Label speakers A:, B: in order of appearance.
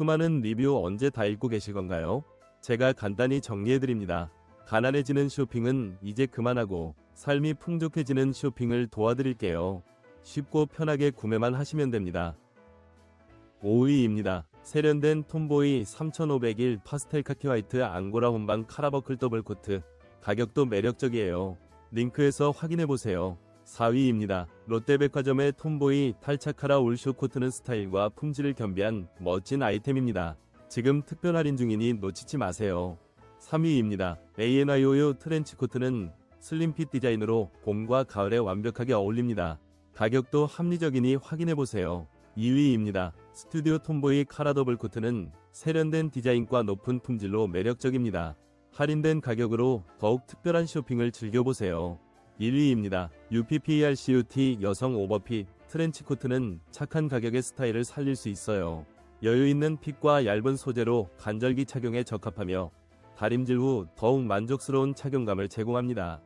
A: 수많은 리뷰 언제 다 읽고 계실 건가요? 제가 간단히 정리해드립니다. 가난해지는 쇼핑은 이제 그만하고 삶이 풍족해지는 쇼핑을 도와드릴게요. 쉽고 편하게 구매만 하시면 됩니다. 5위입니다. 세련된 톰보이 3501 파스텔 카키 화이트 앙고라 혼방 카라버클 더블 코트. 가격도 매력적이에요. 링크에서 확인해보세요. 4위입니다. 롯데백화점의 톰보이 탈차카라 올쇼 코트는 스타일과 품질을 겸비한 멋진 아이템입니다. 지금 특별 할인 중이니 놓치지 마세요. 3위입니다. ANIOU 트렌치 코트는 슬림핏 디자인으로 봄과 가을에 완벽하게 어울립니다. 가격도 합리적이니 확인해보세요. 2위입니다. 스튜디오 톰보이 카라 더블 코트는 세련된 디자인과 높은 품질로 매력적입니다. 할인된 가격으로 더욱 특별한 쇼핑을 즐겨보세요. 1위입니다. UPPRCUT 여성 오버핏 트렌치 코트는 착한 가격의 스타일을 살릴 수 있어요. 여유 있는 핏과 얇은 소재로 간절기 착용에 적합하며 다림질 후 더욱 만족스러운 착용감을 제공합니다.